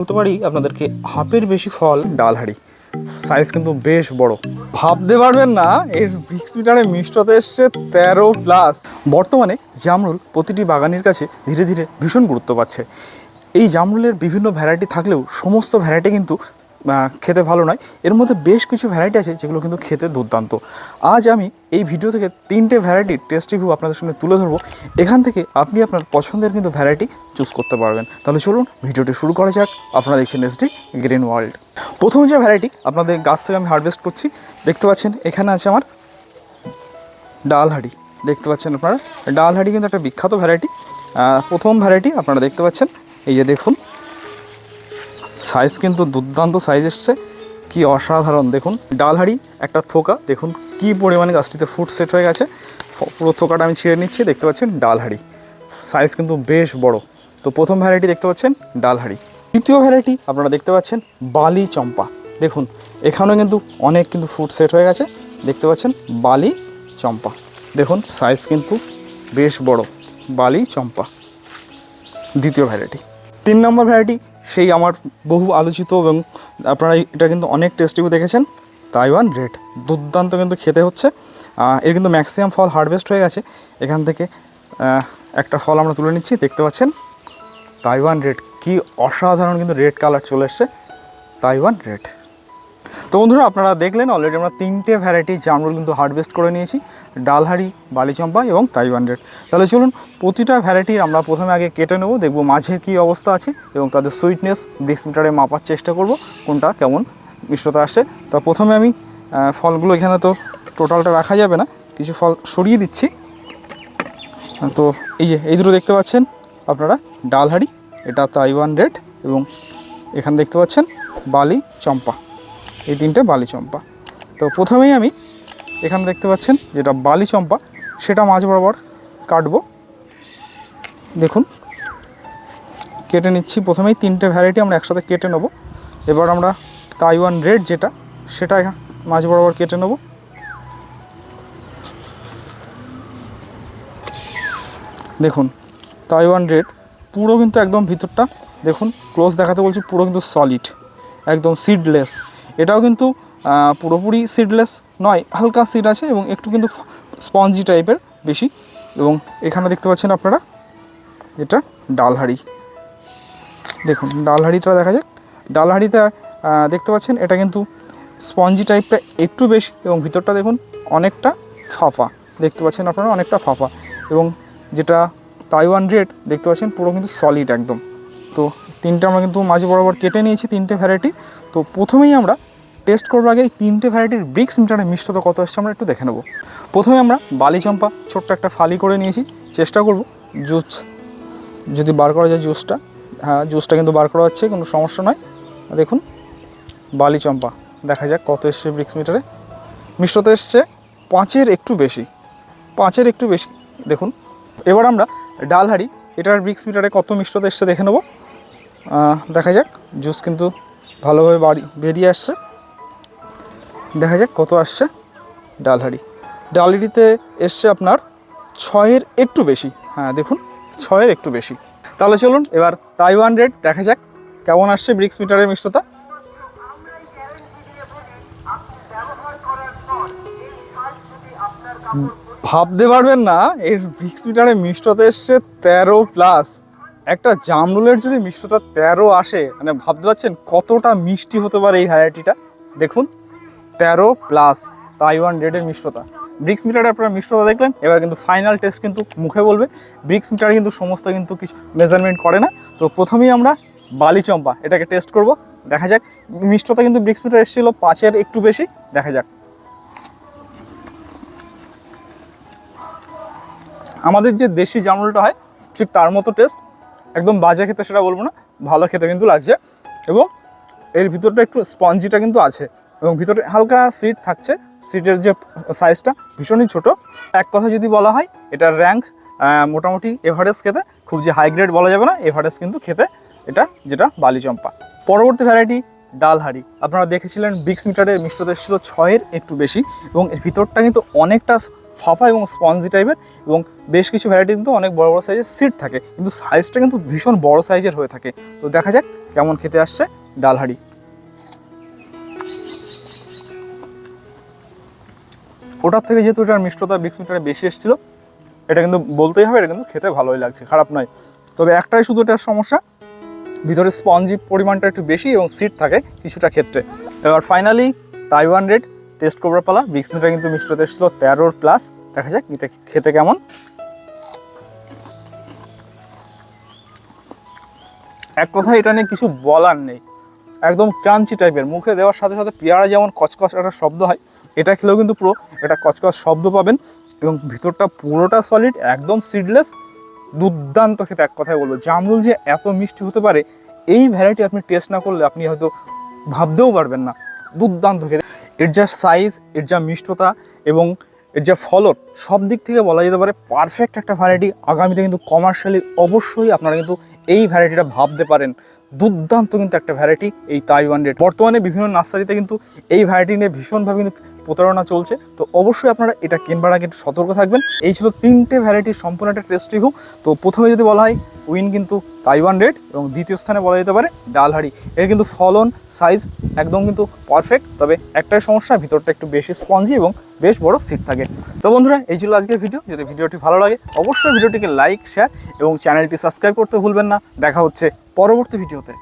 বলতে পারি আপনাদেরকে হাফের বেশি ফল ডাল হাড়ি সাইজ কিন্তু বেশ বড়। ভাবতে পারবেন না এর বিক্স মিটারে মিষ্টতা এসছে তেরো প্লাস বর্তমানে জামরুল প্রতিটি বাগানের কাছে ধীরে ধীরে ভীষণ গুরুত্ব পাচ্ছে। এই জামরুলের বিভিন্ন ভ্যারাইটি থাকলেও সমস্ত ভ্যারাইটি কিন্তু খেতে ভালো নয়। এর মধ্যে বেশ কিছু ভ্যারাইটি আছে যেগুলো কিন্তু খেতে দুর্দান্ত। আজ আমি এই ভিডিও থেকে তিনটে ভ্যারাইটির টেস্ট রিভিউ আপনাদের সামনে তুলে ধরবো। এখান থেকে আপনি আপনার পছন্দের কিন্তু ভ্যারাইটি চুজ করতে পারবেন। তাহলে চলুন ভিডিওটি শুরু করা যাক। আপনারা দেখছেন এসডি গ্রিন ওয়ার্ল্ড প্রথম যে ভ্যারাইটি আপনাদের গাছ থেকে আমি হারভেস্ট করছি, দেখতে পাচ্ছেন এখানে আছে আমার ডাল হাঁড়ি দেখতে পাচ্ছেন আপনারা? ডাল হাঁড়ি কিন্তু একটা বিখ্যাত ভ্যারাইটি প্রথম ভ্যারাইটি আপনারা দেখতে পাচ্ছেন। এই যে দেখুন সাইজ কিন্তু দুর্দান্ত সাইজ এসছে। কি অসাধারণ, দেখুন। ডালহাড়ি একটা থোকা, দেখুন কি পরিমাণে গাছটিতে ফুট সেট হয়ে গেছে। পুরো থোকাটা আমি ছিঁড়ে নিচ্ছি, দেখতে পাচ্ছেন ডালহাড়ি সাইজ কিন্তু বেশ বড়। তো প্রথম ভ্যারাইটি দেখতে পাচ্ছেন ডালহাড়ি দ্বিতীয় ভ্যারাইটি আপনারা দেখতে পাচ্ছেন বালি চম্পা। দেখুন, এখানেও কিন্তু অনেক কিন্তু ফুট সেট হয়ে গেছে। দেখতে পাচ্ছেন বালি চম্পা। দেখুন, সাইজ কিন্তু বেশ বড়। বালি চম্পা। দ্বিতীয় ভ্যারাইটি। তিন নম্বর ভ্যারাইটি সেই আমার বহু আলোচিত এবং আপনারা এটা কিন্তু অনেক টেস্টিও দেখেছেন। তাইওয়ান রেড দুর্দান্ত কিন্তু খেতে হচ্ছে। এর কিন্তু ম্যাক্সিমাম ফল হারভেস্ট হয়ে গেছে। এখান থেকে একটা ফল আমরা তুলে নিচ্ছি, দেখতে পাচ্ছেন? তাইওয়ান রেড কি অসাধারণ কিন্তু রেড কালার চলে এসছে। তাইওয়ান রেড তো বন্ধুরা, আপনারা দেখলেন অলরেডি আমরা তিনটে ভ্যারাইটি জামরুল কিন্তু হারভেস্ট করে নিয়েছি ডালহাড়ি বালিচম্পা এবং তাইওয়ান রেড। তাহলে চলুন, প্রতিটা ভ্যারাইটির আমরা প্রথমে আগে কেটে নেব, দেখব মাঝের কী অবস্থা আছে এবং তাদের সুইটনেস ব্রিক্স মিটারে মাপার চেষ্টা করব, কোনটা কেমন মিষ্টতা আসছে। তা প্রথমে আমি ফলগুলো এখানে তো টোটালটা রাখা যাবে না, কিছু ফল সরিয়ে দিচ্ছি। তো এই যে, এই দুটো দেখতে পাচ্ছেন আপনারা ডালহাড়ি এটা তাইওয়ান রেড এবং এখানে দেখতে পাচ্ছেন বালি চম্পা এই তিনটে বালি চম্পা। তো প্রথমেই আমি এখানে দেখতে পাচ্ছেন যেটা বালি চম্পা, সেটা মাঝ বরাবর কাটবো। দেখুন, কেটে নিচ্ছি। প্রথমেই তিনটে ভ্যারাইটি আমরা একসাথে কেটে নেব। এবার আমরা তাইওয়ান রেড যেটা, সেটা মাঝ বরাবর কেটে নেব। দেখুন তাইওয়ান রেড পুরো কিন্তু একদম ভিতরটা, দেখুন ক্লোজ দেখাতে বলছি, পুরো কিন্তু সলিড একদম সিডলেস এটাও কিন্তু পুরোপুরি সিডলেস নয়, হালকা সিড আছে এবং একটু কিন্তু স্পঞ্জি টাইপের বেশি। এবং এখানে দেখতে পাচ্ছেন আপনারা, এটা ডালহাড়ি। দেখুন, ডালহাড়িটা দেখা যাক। ডালহাড়িতে দেখতে পাচ্ছেন, এটা কিন্তু স্পঞ্জি টাইপটা একটু বেশি এবং ভিতরটা দেখুন, অনেকটা ফাফা দেখতে পাচ্ছেন আপনারা, অনেকটা ফাফা এবং যেটা তাইওয়ান রেড দেখতে পাচ্ছেন, পুরো কিন্তু সলিড একদম। তো তিনটে আমরা কিন্তু মাঝে বরাবর কেটে নিয়েছি, তিনটে ভ্যারাইটি তো প্রথমেই আমরা টেস্ট করব আগে এই তিনটে ভ্যারাইটির ব্রিক্স মিটারে মিষ্টতা কত আসছে, আমরা একটু দেখে নেব। প্রথমে আমরা বালি চম্পা ছোট্ট একটা ফালি করে নিয়েছি, চেষ্টা করব জুস যদি বার করা যায় জুসটা হ্যাঁ জুসটা কিন্তু বার করা হচ্ছে, কোনো সমস্যা নয়। দেখুন বালি চম্পা দেখা যাক কত এসছে ব্রিক্স মিটারে মিষ্টতা এসছে পাঁচের একটু বেশি, পাঁচের একটু বেশি। দেখুন, এবার আমরা ডালহাড়ি, এটার ব্রিক্স মিটারে কত মিষ্টতা এসছে দেখে নেব। দেখা যাক, জুস কিন্তু ভালোভাবে বাড়ি, বেরিয়ে আসছে। দেখা যাক কত আসছে ডালহাড়ি। ডালহাড়িতে এসছে আপনার ছয়ের একটু বেশি। হ্যাঁ দেখুন, ছয়ের একটু বেশি। তাহলে চলুন, এবার তাইওয়ান রেট দেখা যাক কেমন আসছে ব্রিক্স মিটারের মিষ্টতা। ভাবতে পারবেন না এর ভিক্স মিটারে মিষ্টতা এসছে তেরো প্লাস। একটা জামরুলের যদি মিষ্টতা তেরো আসে মানে ভাবতে পারছেন কতটা মিষ্টি হতে পারে এই ভ্যারাইটিটা? দেখুন, তেরো প্লাস তাইওয়ান রেডের মিষ্টতা ব্রিক্স মিটারে আপনারা মিষ্টতা দেখলেন, এবার কিন্তু ফাইনাল টেস্ট কিন্তু মুখে বলবে। ব্রিক্স মিটারে কিন্তু সমস্ত কিন্তু কিছু মেজারমেন্ট করে না। তো প্রথমেই আমরা বালি চম্পা এটাকে টেস্ট করব। দেখা যাক মিষ্টতা কিন্তু ব্রিক্স মিটার এসেছিল, পাঁচের একটু বেশি। দেখা যাক। আমাদের যে দেশি জামরুলটা হয়, ঠিক তার মতো টেস্ট একদম বাজে খেতে সেটা বলব না, ভালো খেতে কিন্তু লাগছে। এবং এর ভিতরটা একটু স্পঞ্জিটা কিন্তু আছে এবং ভিতরে হালকা সিট থাকছে। সিটের যে সাইজটা ভীষণই ছোট। এক কথা যদি বলা হয় এটার র্যাঙ্ক মোটামুটি এভারেজ খেতে, খুব যে হাই গ্রেড বলা যাবে না এভারেজ কিন্তু খেতে এটা যেটা বালি চম্পা পরবর্তী ভ্যারাইটি ডালহাড়ি আপনারা দেখেছিলেন বিক্স মিটারের মিষ্টতা ছিল ছয়ের একটু বেশি এবং এর ভিতরটা কিন্তু অনেকটা ফাফা এবং স্পঞ্জি টাইপের এবং বেশ কিছু ভ্যারাইটি কিন্তু অনেক বড় বড় সাইজের সিট থাকে। কিন্তু সাইজটা কিন্তু ভীষণ বড় সাইজের হয়ে থাকে। তো দেখা যাক কেমন খেতে আসছে ডালহাড়ি। ওটার থেকে যেহেতু এটার মিষ্টতা বিক্স মিটারে বেশি এসেছিল, এটা কিন্তু বলতেই হবে, এটা কিন্তু খেতে ভালোই লাগছে, খারাপ নয়। তবে একটাই শুধু এটার সমস্যা, ভিতরে স্পঞ্জি পরিমাণটা একটু বেশি এবং সিট থাকে কিছুটা ক্ষেত্রে। এবার finally Taiwan red test cobra পালা। বিক্স মিটার কিন্তু মিষ্টতা এসেছিল তেরোর প্লাস দেখা যাক খেতে খেতে কেমন। এক কথায় এটা নিয়ে কিছু বলার নেই। একদম ক্রাঞ্চি টাইপের মুখে দেওয়ার সাথে সাথে পেয়ারা যেমন কচকচ একটা শব্দ হয়, এটা খেলেও কিন্তু পুরো একটা কচকচ শব্দ পাবেন। এবং ভিতরটা পুরোটা সলিড একদম সিডলেস দুর্দান্ত খেতে এক কথায় বলব। জামরুল যে এত মিষ্টি হতে পারে, এই ভ্যারাইটি আপনি টেস্ট না করলে আপনি হয়তো ভাবতেও পারবেন না। দুর্দান্ত খেতে। এর যা সাইজ এর যা মিষ্টতা এবং এর যা ফলন সব দিক থেকে বলা যেতে পারে পারফেক্ট একটা ভ্যারাইটি আগামীতে কিন্তু কমার্শিয়ালি অবশ্যই আপনারা কিন্তু এই ভ্যারাইটিটা ভাবতে পারেন। দুর্দান্ত কিন্তু একটা ভ্যারাইটি এই তাইওয়ান রেড বর্তমানে বিভিন্ন নার্সারিতে কিন্তু এই ভ্যারাইটি নিয়ে ভীষণভাবে কিন্তু প্রতারণা চলছে। তো অবশ্যই আপনারা এটা কেনবার আগে সতর্ক থাকবেন। এই ছিল তিনটে ভ্যারাইটির সম্পূর্ণ একটা টেস্ট রিভিউ তো প্রথমে যদি বলা হয় উইন কিন্তু তাইওয়ান রেড এবং দ্বিতীয় স্থানে বলা যেতে পারে ডালহাড়ি এর কিন্তু ফলন, সাইজ একদম কিন্তু পারফেক্ট, তবে একটাই সমস্যা, ভিতরটা একটু বেশি স্পঞ্জি এবং বেশ বড় সিট থাকে। তো বন্ধুরা, এই ছিল আজকের ভিডিও। যদি ভিডিওটি ভালো লাগে, অবশ্যই ভিডিওটিকে লাইক, শেয়ার এবং চ্যানেলটি সাবস্ক্রাইব করতে ভুলবেন না। দেখা হচ্ছে পরবর্তী ভিডিওতে।